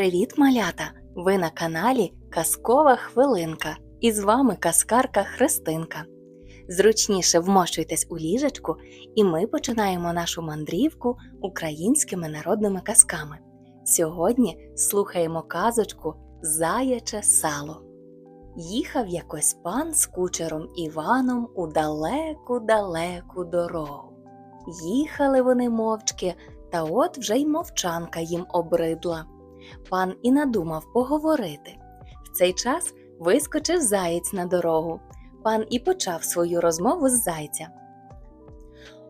Привіт, малята! Ви на каналі Казкова Хвилинка. І з вами казкарка Христинка. Зручніше вмощуйтесь у ліжечку, і ми починаємо нашу мандрівку українськими народними казками. Сьогодні слухаємо казочку Заяче сало. Їхав якось пан з кучером Іваном у далеку-далеку дорогу. Їхали вони мовчки, та от вже й мовчанка їм обридла. Пан і надумав поговорити. В цей час вискочив заєць на дорогу. Пан і почав свою розмову з зайця.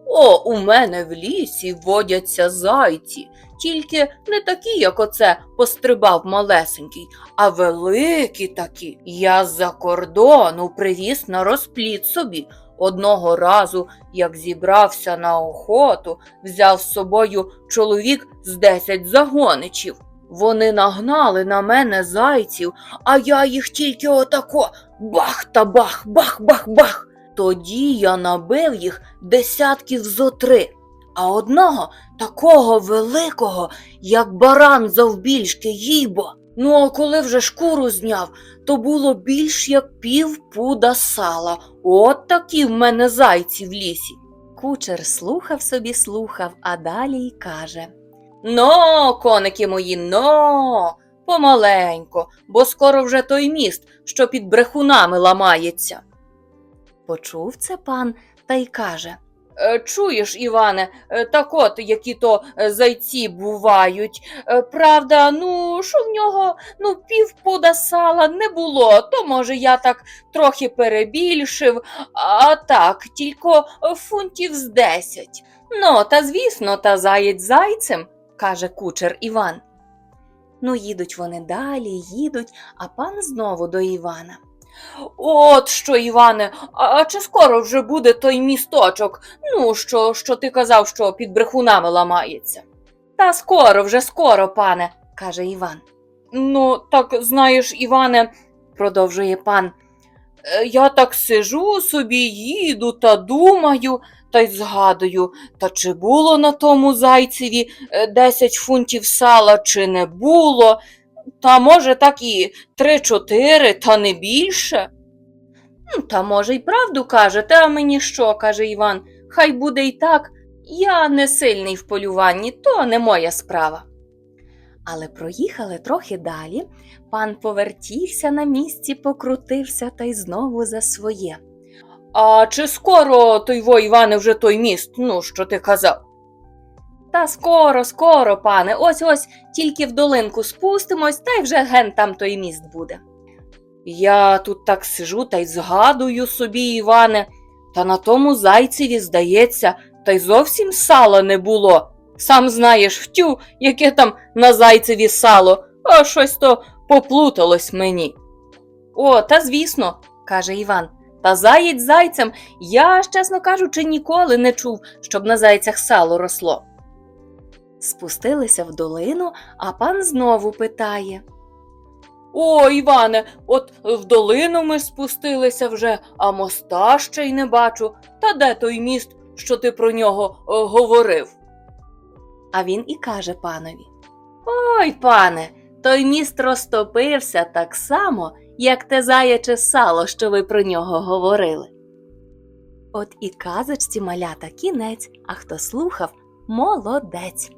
О, у мене в лісі водяться зайці, тільки не такі, як оце пострибав малесенький, а великі такі. Я з-за кордону привіз на розпліт собі. Одного разу, як зібрався на охоту, взяв з собою чоловік з десять загоничів. Вони нагнали на мене зайців, а я їх тільки отако бах та бах, бах, бах, бах. Тоді я набив їх десятків зо три, а одного такого великого, як баран завбільшки, їбо. Ну, а коли вже шкуру зняв, то було більш як пів пуда сала. От такі в мене зайці в лісі. Кучер слухав собі, слухав, а далі й каже. Но, коники мої, но, помаленько, бо скоро вже той міст, що під брехунами ламається. Почув це пан та й каже. Е, Чуєш, Іване, е, так от які то е, зайці бувають. Правда, ну що в нього ну, півпуда сала не було, то може я так трохи перебільшив, а так, тільки фунтів з десять. Ну, та звісно, та заєць зайцем, каже кучер Іван. Ну, їдуть вони далі, їдуть, а пан знову до Івана. От що, Іване, а, чи скоро вже буде той місточок? Ну, що, що ти казав, що під брехунами ламається? Та скоро, вже скоро, пане. каже Іван. Ну, так знаєш, Іване, продовжує пан. «Е, Я так сижу собі, їду та думаю, та й згадую, та чи було на тому зайцеві е, 10 фунтів сала, чи не було, та може так і три-чотири, та не більше. «Ну, Та може й правду кажете, а мені що, каже Іван, хай буде й так. Я не сильний в полюванні, то не моя справа. Але проїхали трохи далі, пан повертівся на місці, покрутився та й знову за своє. А чи скоро той во Іване вже той міст, ну, що ти казав? Та скоро, скоро, пане, ось ось тільки в долинку спустимось, та й вже ген там той міст буде. Я тут так сижу та й згадую собі, Іване, та на тому зайцеві, здається, та й зовсім сала не було. Сам знаєш, втю, яке там на зайцеві сало, а щось то поплуталось мені. О, та звісно, каже Іван. Та заєць зайцем я, чесно кажучи, ніколи не чув, щоб на зайцях сало росло. Спустилися в долину, а пан знову питає. О, Іване, от в долину ми спустилися вже, а моста ще й не бачу. Та де той міст, що ти про нього е, говорив? А він і каже панові. Ой, пане, Той міст розтопився так само, як те заяче сало, що ви про нього говорили. От і казочці малята кінець, а хто слухав, молодець.